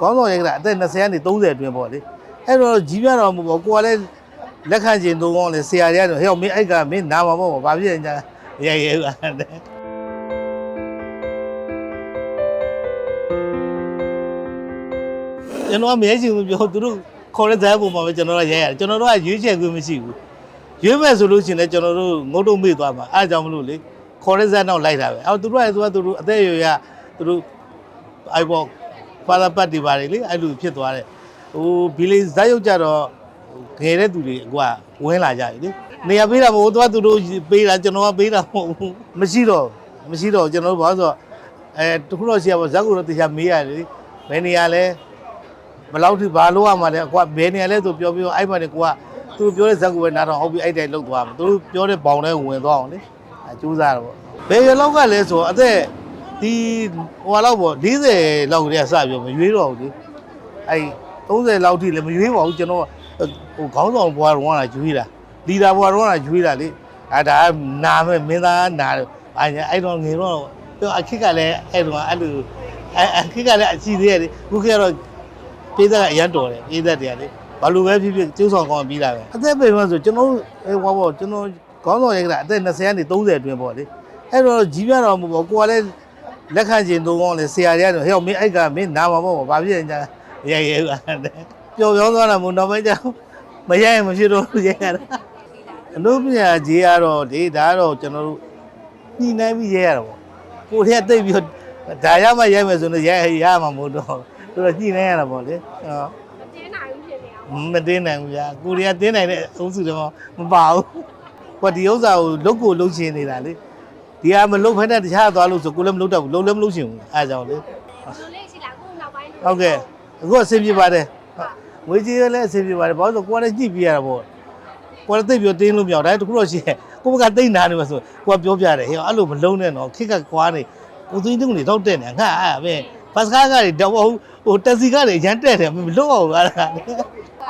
ခေါင်းဆောင်ရိုက်ကတာအသက်20ကနေ30အတွင်းပေါ့လေအဲ့တော့ကြီးပြတော့မဟုတ်ဘူးကိုကလည်းလက်ခံကျင်သုံးအောင်လေဆရာကြီးကတော့ဟဲ့မင်းအဲ့ကမင်းနာမှာပေါ့ဘာဖြစ်နေကြရဲရဲပါတဲ့ကျွန်တော်ကမဲချင်ဘူးပြောသူတို့ခေါ်တဲ့ဇာတ်ပုံမှာပဲကျွန်တော်ကရဲရတယ်ကျွန်တော်တို့ကရွေးချယ်ခွင့်မရှိဘူးရွေးမဲ့ဆိုလို့ရှိရင်လည်းကျွန်တော်တို့ငုတ်တုံမေ့သွားမှာအားကြောင့်မလို့လေခေါ်တဲ့ဇာတ်တော့လိုက်တာပဲအော်သူတို့ကသူကသူတို့အသက်အရွယ်ရသူတို့အိုက်ပေါ့ ဖာလာပတ်တွေပါတယ်လေအဲ့လိုဖြစ်သွားတယ်ဟိုဘီလီဇာတ်ရုပ်ကြတော့ငယ်တဲ့သူတွေအကွာဝင်လာကြပြီလေနေရာပေးတာမဟုတ်သူကသူတို့ပေးတာကျွန်တော်ကပေးတာမဟုတ်ဘူးမရှိတော့မရှိတော့ကျွန်တော်တို့ဘာလို့ဆိုတော့အဲတခုတော့ရှိရပါဇက်ကူတော့တရားမေးရတယ်လေဘယ်နေရာလဲဘယ်လောက်ထိဘာလို့ရမှာလဲကွာဘယ်နေရာလဲဆိုပြောပြောအဲ့မှာနေကွာသူပြောတဲ့ဇက်ကူပဲနားတော့ဟုတ်ပြီအဲ့တိုင်လောက်သွားမှာသူတို့ပြောတဲ့ဘောင်ထဲဝင်သွားအောင်လေအဲကျူးစားတော့ဘယ်ရလောက်ကလဲဆိုအသက် ဒီဟိုလောက်ပေါ့40လောက်တည်းကစပြောမရွေးတော့ဘူးလေအဲ့30လောက်ထိလည်းမရွေးပါဘူးကျွန်တော်ဟိုခေါင်းဆောင်ဘွားတော့ကရွေးတာလီဒါဘွားတော့ကရွေးတာလေအဲဒါနာမဲ့မင်းသားနာတယ်အဲ့အဲ့တော့ငယ်တော့ပြောအခစ်ကလည်းအဲ့တော့အဲ့လိုအဲ့အခစ်ကလည်းအချီသေးရတယ်ခုခေတ်ကတော့ပေးသက်ကအရန်တော်တယ်ပေးသက်တွေကလေဘာလို့ပဲဖြစ်ဖြစ်ကျိုးဆောင်ကောင်းပြီးလာပဲအသက်ပဲမှဆိုကျွန်တော်အဲဟောပေါ့ကျွန်တော်ခေါင်းဆောင်ရိုက်ကတာအသက်20ကနေ30အတွင်းပေါ့လေအဲ့တော့ကြီးပြတော့မဟုတ်ဘူးကိုကလည်း လက်ခံကျင်သုံးအောင်လေဆရာကြီးကတော့ဟဲ့မင်းအဲ့ကမင်းနာမှာပေါ့ဘာဖြစ်နေကြရဲရဲပါတဲ့ပျော်ပြောင်းသွားတာမို့နောက်ပိုင်းကျမရရင်မဖြစ်တော့ရဲရတာအလို့ပညာကြီးကတော့ဒီဒါကတော့ကျွန်တော်တို့ညှိနှိုင်းပြီးရဲရတာပေါ့ကိုယ်တည်းတိတ်ပြီးဒါရမှရိုက်မယ်ဆိုတော့ရဲရမှာမဟုတ်တော့သူတို့ညှိနှိုင်းရတာပေါ့လေဟောတင်းနိုင်ဘူးဖြစ်နေအောင်မတင်းနိုင်ဘူးဗျာကိုရီးယားတင်းနိုင်တဲ့အုပ်စုတွေမှာမပါဘူးဟိုဒီဥစ္စာကိုလုတ်ကိုလုတ်ချင်နေတာလေ ဒီကမလုတ်ဖက်တဲ့တခြားသွားလို့ဆိုကိုလည်းမလုတ်တတ်ဘူးလုတ်လည်းမလုတ်ချင်ဘူးအဲဒါကြောင့်လေလူလေးရှိလားအခုနောက်ပိုင်းဟုတ်ကဲ့အခုအဆင်ပြေပါတယ်ငွေကြီးလည်းအဆင်ပြေပါတယ်ဘာလို့လဲဆိုကိုကလည်းကြည့်ပြရတာပေါ့ကိုလည်းသိပ်ပြောတင်းလို့မရဘူးဒါတခုတော့ရှိရဲ့ကိုဘကသိမ့်နာနေမှာဆိုကိုကပြောပြတယ်ဟဲ့အဲ့လိုမလုံးနဲ့တော့ခစ်ကကွာနေကိုသွင်းတုံးနေတော့တက်နေငါအဲ့ပဲဘတ်စကားကတွေတော့ဟိုတက်စီကတွေရန်တက်တယ်မလွတ်အောင်လား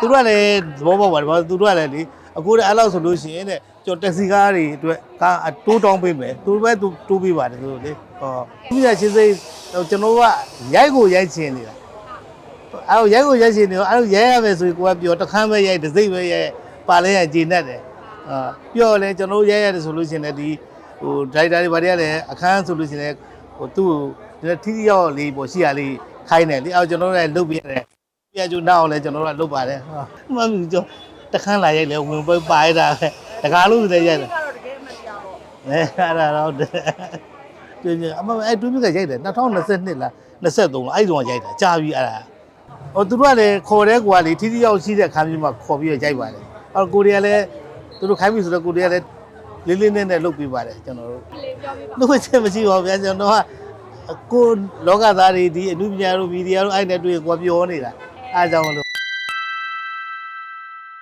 သူတို့ကလည်းသဘောပေါက်ပါတယ်ဘာလို့သူတို့ကလည်းလေ အခုလည်းအဲ့လောက်ဆိုလို့ရှိရင်တဲ့ကျွန်တော်တက်စီကားတွေအတွက်ကားတိုးတောင်းပေးမယ်သူပဲသူတိုးပေးပါတယ်သူတို့လေဟောသူရချင်းစိကျွန်တော်ကရိုက်ကိုရိုက်ချင်နေတာအဲ့တော့ရိုက်ကိုရိုက်ရှင်နေတော့အဲ့လိုရိုက်ရမယ်ဆိုရင်ကိုကပြောတခမ်းပဲရိုက်တစ်စိမ့်ပဲရိုက်ပါလဲရဂျင်းနဲ့တယ်အာပြောလဲကျွန်တော်ရိုက်ရတယ်ဆိုလို့ရှင်လည်းဒီဟိုဒရိုက်တာတွေဗါတွေကလည်းအခန်းဆိုလို့ရှင်လည်းဟိုသူ့ကိုဒီထိထိရောက်လေးပေါ့ရှိရလေးခိုင်းတယ်လေအဲ့တော့ကျွန်တော်လည်းလုပ်ပြရတယ်ပြကျူနောက်အောင်လည်းကျွန်တော်တို့ကလုပ်ပါတယ်ဟာမှန်ပြီကျွန်တ ခမ်းလာရိုက်လဲဝင်ပွဲပါရတာပဲတကားလို့လည်းရိုက်တယ်ကတော့တကယ်မတရားတော့အဲအဲ့ဒါတော့ပြင်းပြအမအဲ့တူးမြကရိုက်တယ်2022လား23လားအဲ့ဒီတော့ရိုက်တာကြာပြီအဲ့ဒါဟိုသူတို့ကလည်းခေါ်တဲ့ကွာလေထိထိရောက်ရှိတဲ့ခန်းမျိုးမှာခေါ်ပြီးတော့ရိုက်ပါတယ်။အော်ကိုရီးယားလည်းသူတို့ခိုင်းပြီဆိုတော့ကိုရီးယားလည်းလေးလေးနက်နက်လုပ်ပေးပါတယ်ကျွန်တော်တို့လေပြောပြပါ။လို့ချက်မရှိပါဘူးဗျာကျွန်တော်ကကိုလောကသားတွေဒီအမှုပညာတို့မီဒီယာတို့အဲ့နဲ့တွေ့ကိုပြောနေတာ။အားကြောင့်မလို့